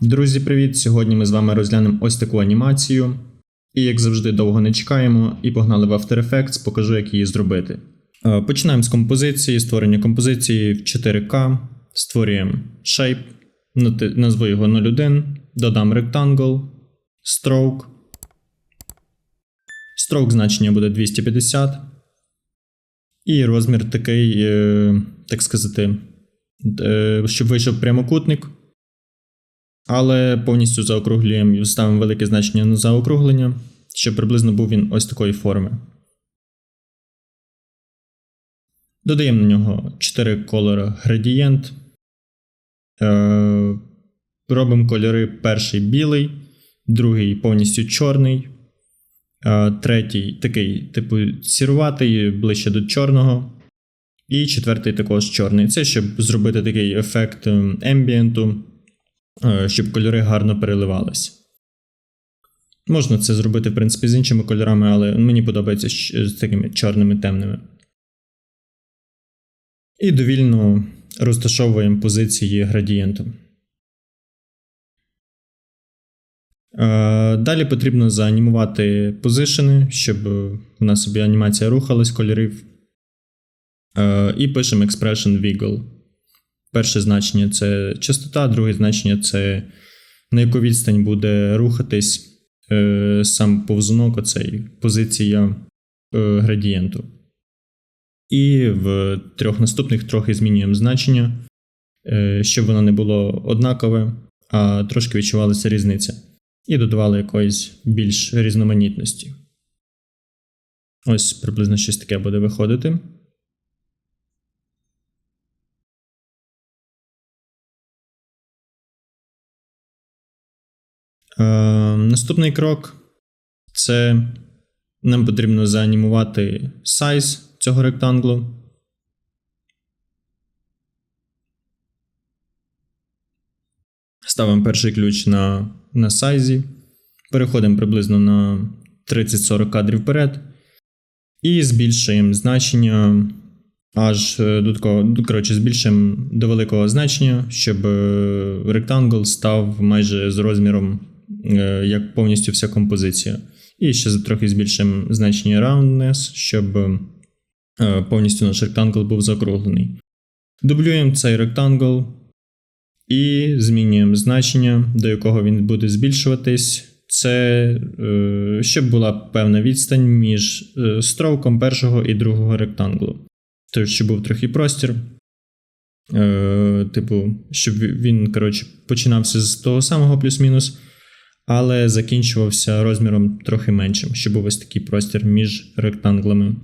Друзі, привіт! Сьогодні ми з вами розглянемо ось таку анімацію. І як завжди, довго не чекаємо, і погнали в After Effects, покажу, як її зробити. Е, Починаємо з композиції, створення композиції в 4К, створюємо shape, назву його 01, додам rectangle, stroke. Stroke значення буде 250. І розмір такий, е, так сказати, е, щоб вийшов прямокутник. Але повністю заокруглюємо і ставимо велике значення на заокруглення, щоб приблизно був він ось такої форми. Додаємо на нього 4 кольори градієнт. Е, робимо кольори перший білий, другий повністю чорний, е, третій такий, типу, сіруватий, ближче до чорного. І четвертий також чорний. Це щоб зробити такий ефект ем, ембієнту, щоб кольори гарно переливались. Можна це зробити, в принципі, з іншими кольорами, але мені подобається з такими чорними темними. І довільно розташовуємо позиції градієнту. Е, Далі потрібно заанімувати позишени, щоб е, в нас собі анімація рухалась кольорів. Е, І пишемо expression wiggle. Перше значення це частота, друге значення це на яку відстань буде рухатись е, сам повзунок, оцей позиція е, градієнту. І в трьох наступних трохи змінюємо значення, е, щоб воно не було однакове, а трошки відчувалася різниця. І додавали якоїсь більш різноманітності. Ось приблизно щось таке буде виходити. Е, наступний крок це нам потрібно заанімувати size цього ректанглу. Ставимо перший ключ на, на сайзі. Переходимо приблизно на 30-40 кадрів вперед. І збільшуємо значення аж е, до коротше, збільшуємо до великого значення, щоб е, ректангл став майже з розміром, як повністю вся композиція. І ще трохи збільшимо значення roundness, щоб е, повністю наш ректангл був закруглений. Дублюємо цей ректангл і змінюємо значення, до якого він буде збільшуватись. Це е, щоб була певна відстань між е, стровком першого і другого ректанглу. Тобто, щоб був трохи простір. Е, типу, щоб він, коротше, починався з того самого плюс-мінус, але закінчувався розміром трохи меншим, щоб був ось такий простір між ректанглами.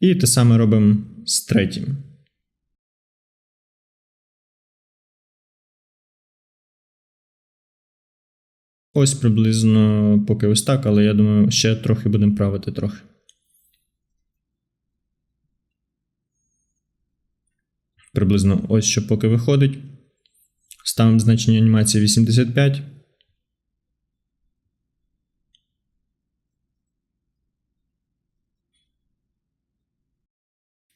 І те саме робимо з третім. Ось приблизно поки ось так, але я думаю, ще трохи будемо правити трохи. Приблизно ось що поки виходить. Ставимо значення анімації 85.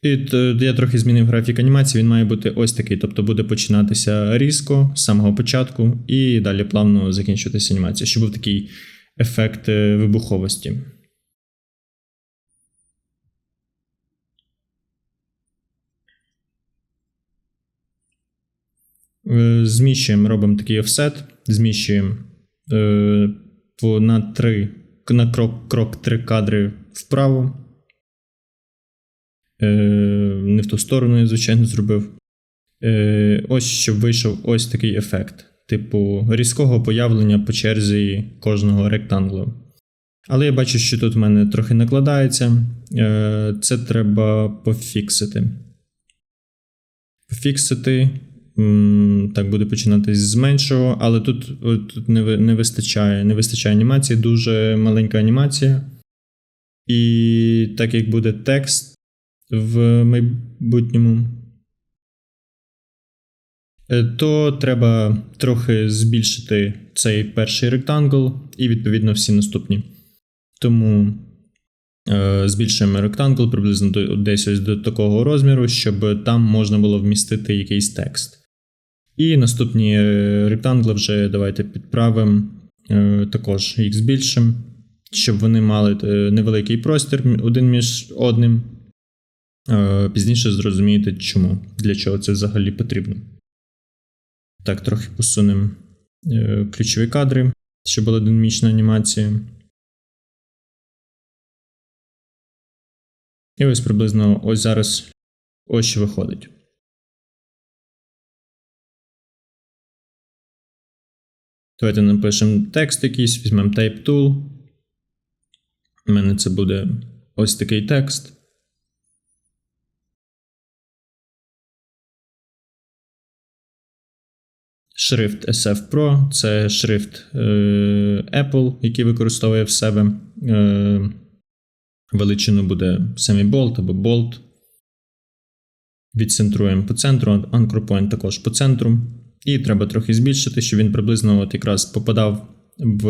І я трохи змінив графік анімації, він має бути ось такий. Тобто буде починатися різко з самого початку і далі плавно закінчуватися анімація, щоб був такий ефект е, вибуховості. Зміщуємо, робимо такий офсет, зміщуємо е, на, 3, на крок, крок 3 кадри вправо. Е, не в ту сторону я, звичайно, зробив. Е, ось щоб вийшов ось такий ефект, типу різкого появлення по черзі кожного ректанглу. Але я бачу, що тут в мене трохи накладається. Е, це треба пофіксити. Пофіксити. Так, буде починатись з меншого, але тут, тут не, не вистачає. Не вистачає анімації, дуже маленька анімація. І так як буде текст, в майбутньому, е, то треба трохи збільшити цей перший ректангл і, відповідно, всі наступні. Тому е, збільшуємо ректангл приблизно до, десь ось до такого розміру, щоб там можна було вмістити якийсь текст. І наступні е, ректангли вже давайте підправимо е, також їх збільшимо, щоб вони мали е, невеликий простір один між одним. Пізніше зрозумієте, чому, для чого це взагалі потрібно. Так, трохи посунемо ключові кадри, щоб була динамічна анімація. І ось приблизно ось зараз ось що виходить. Давайте напишемо текст якийсь, візьмемо Type Tool. У мене це буде ось такий текст. Шрифт SF Pro це шрифт е, Apple, який використовує в себе. Е, величину буде semi-bold або bold. Відцентруємо по центру, Anchor Point також по центру. І треба трохи збільшити, щоб він приблизно от якраз попадав в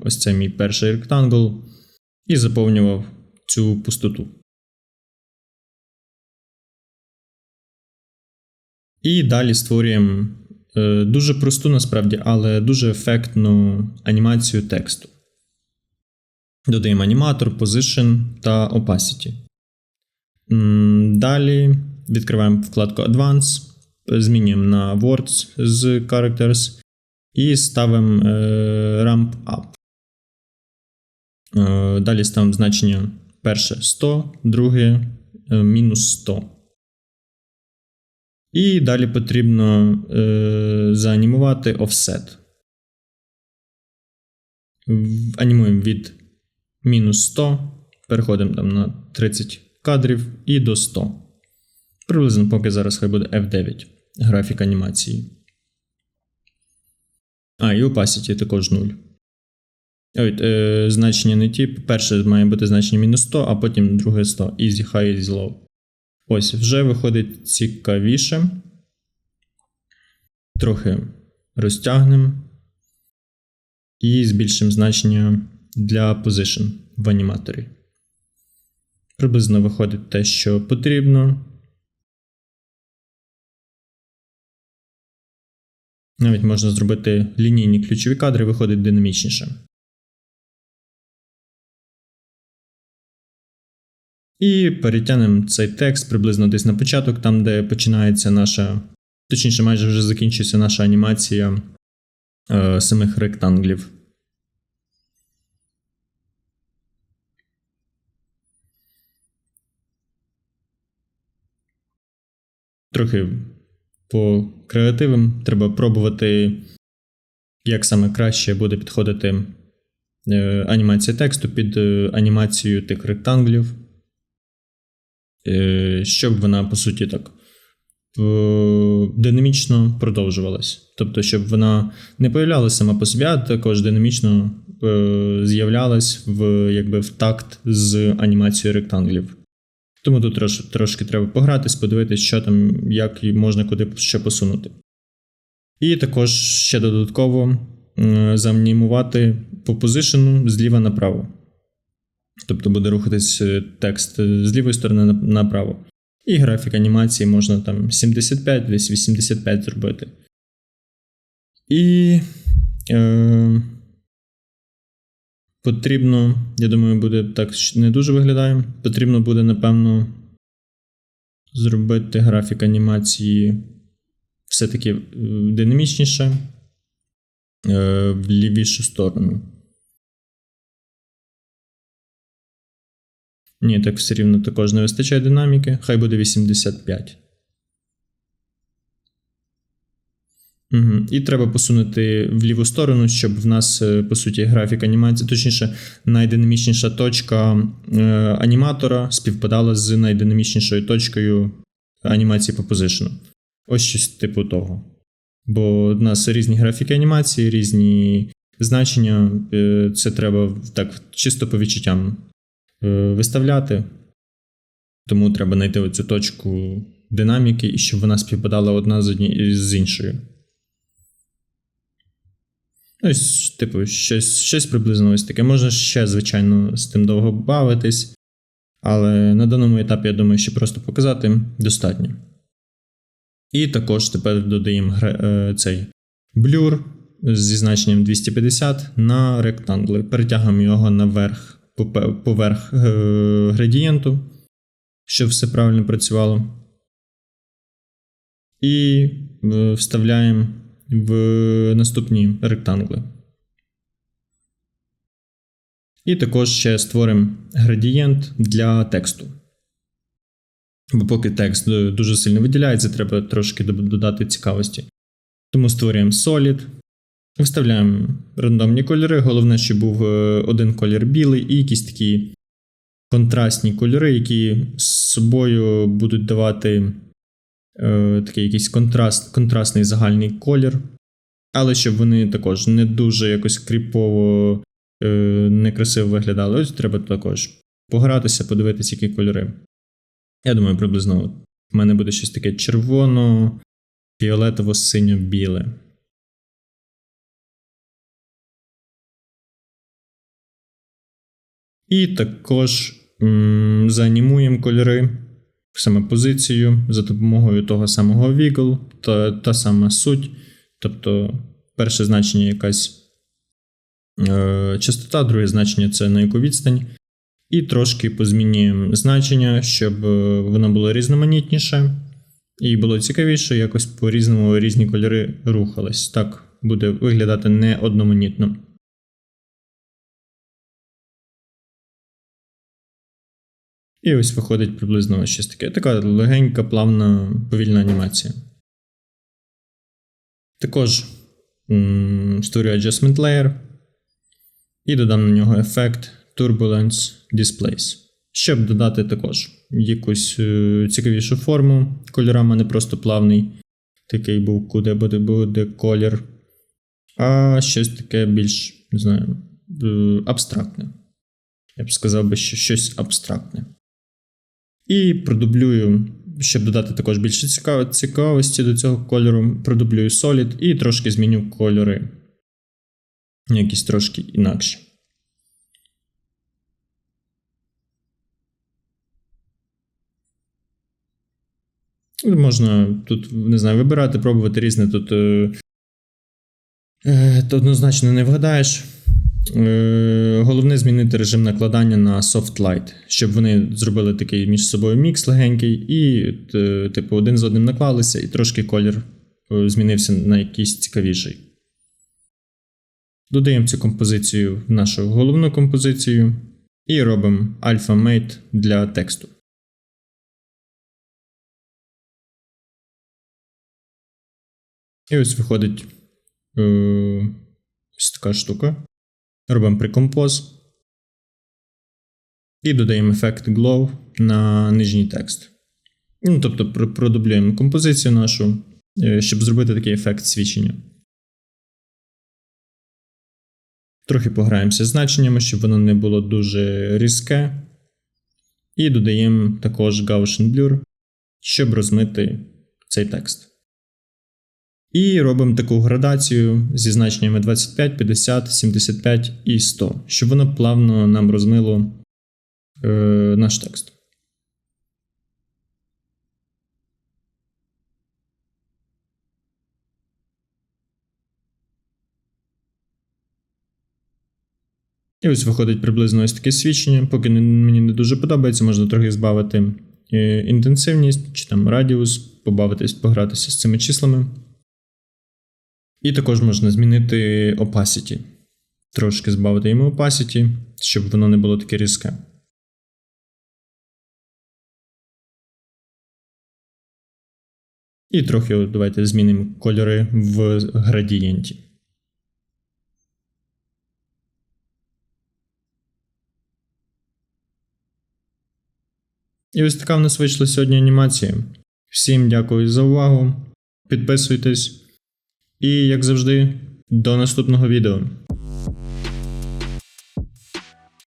ось цей мій перший ректангл і заповнював цю пустоту. І далі створюємо е, дуже просту насправді, але дуже ефектну анімацію тексту. Додаємо аніматор, Position та Opacity. Далі відкриваємо вкладку Advanced, змінюємо на Words з Characters і ставимо е, Ramp Up. Е, Далі ставимо значення перше 100, друге е, мінус 100. І далі потрібно заанімувати offset. Анімуємо від мінус 100, переходимо там на 30 кадрів і до 100. Приблизно поки зараз хай буде F9 графік анімації. А, і opacity також 0. Ой, е, значення не ті. Перше має бути значення мінус 100, а потім друге 100. Easy, high, easy, low. Ось, вже виходить цікавіше. Трохи розтягнемо. І збільшимо значення для position в аніматорі. Приблизно виходить те, що потрібно. Навіть можна зробити лінійні ключові кадри, виходить динамічніше. І перетягнемо цей текст приблизно десь на початок, там, де починається наша, точніше, майже вже закінчується наша анімація е, самих ректанглів. Трохи по креативам треба пробувати, як саме краще буде підходити е, анімація тексту під е, анімацію тих ректанглів, е, щоб вона, по суті, так динамічно продовжувалась. Тобто, щоб вона не появлялася сама по собі, а також динамічно з'являлась в, якби, в такт з анімацією ректанглів. Тому тут трош, трошки треба погратись, подивитись, що там, як і можна куди ще посунути. І також ще додатково е, заанімувати по позишену зліва направо. Тобто буде рухатись е, текст з лівої сторони направо. І графік анімації можна там 75, десь 85 зробити. І е, потрібно, я думаю, буде так не дуже виглядає. Потрібно буде, напевно, зробити графік анімації все-таки е, динамічніше е, в лівішу сторону. Ні, так все рівно також не вистачає динаміки. Хай буде 85. Угу. І треба посунути в ліву сторону, щоб в нас, е, по суті, графік анімації, точніше, найдинамічніша точка е, аніматора співпадала з найдинамічнішою точкою анімації по позишену. Ось щось типу того. Бо в нас різні графіки анімації, різні значення. е, Це треба так чисто по відчуттям виставляти. Тому треба знайти оцю точку динаміки і щоб вона співпадала одна з іншою. Ось, типу, щось, щось приблизно ось таке. Можна ще, звичайно, з тим довго бавитись, але на даному етапі, я думаю, що просто показати достатньо. І також тепер додаємо е, цей блюр зі значенням 250 на ректангли. Перетягуємо його наверх, поверх е, градієнту, щоб все правильно працювало. І е, вставляємо в наступні ректангли. І також ще створимо градієнт для тексту. Бо поки текст дуже сильно виділяється, треба трошки додати цікавості. Тому створюємо Solid, виставляємо рандомні кольори. Головне, щоб був е, один колір білий і якісь такі контрастні кольори, які з собою будуть давати е, такий якийсь контраст, контрастний загальний колір. Але щоб вони також не дуже якось кріпово, е, некрасиво виглядали. Ось треба також погратися, подивитися, які кольори. Я думаю, приблизно в мене буде щось таке червоно, фіолетово, синьо-біле. І також м, заанімуємо кольори, саме позицію за допомогою того самого wiggle, та, та сама суть. Тобто, перше значення якась е, частота, друге значення це на яку відстань. І трошки позмінюємо значення, щоб е, воно було різноманітніше і було цікавіше, якось по-різному різні кольори рухались. Так буде виглядати не одноманітно. І ось виходить приблизно щось таке. Така легенька, плавна, повільна анімація. Також м, створюю Adjustment Layer і додам на нього ефект Turbulence Displays. Щоб додати також якусь е, цікавішу форму кольорам, а не просто плавний, такий був, куди буде, буде колір, а щось таке більш, не знаю, е, абстрактне. Я б сказав би, що щось абстрактне. І продублюю, щоб додати також більше цікав- цікавості до цього кольору, продублюю Solid і трошки зміню кольори. Якісь трошки інакші. Можна тут, не знаю, вибирати, пробувати різне. Тут е, е, однозначно не вгадаєш. Е, головне змінити режим накладання на Soft Light, щоб вони зробили такий між собою мікс легенький, і, типу, один з одним наклалися, і трошки колір е, змінився на якийсь цікавіший. Додаємо цю композицію в нашу головну композицію і робимо Alpha Mate для тексту. І ось виходить е, ось така штука. Робимо прикомпоз. І додаємо ефект Glow на нижній текст. Ну, тобто продублюємо композицію нашу, е, щоб зробити такий ефект свічення. Трохи пограємося з значеннями, щоб воно не було дуже різке. І додаємо також Gaussian Blur, щоб розмити цей текст. І робимо таку градацію зі значеннями 25, 50, 75 і 100, щоб воно плавно нам розмило е, наш текст. І ось виходить приблизно ось таке свідчення. Поки мені не дуже подобається, можна трохи збавити е, інтенсивність чи там радіус, побавитись, погратися з цими числами. І також можна змінити opacity. Трошки збавити йому opacity, щоб воно не було таке різке. І трохи давайте змінимо кольори в градієнті. І ось така в нас вийшла сьогодні анімація. Всім дякую за увагу. Підписуйтесь. І, як завжди, до наступного відео.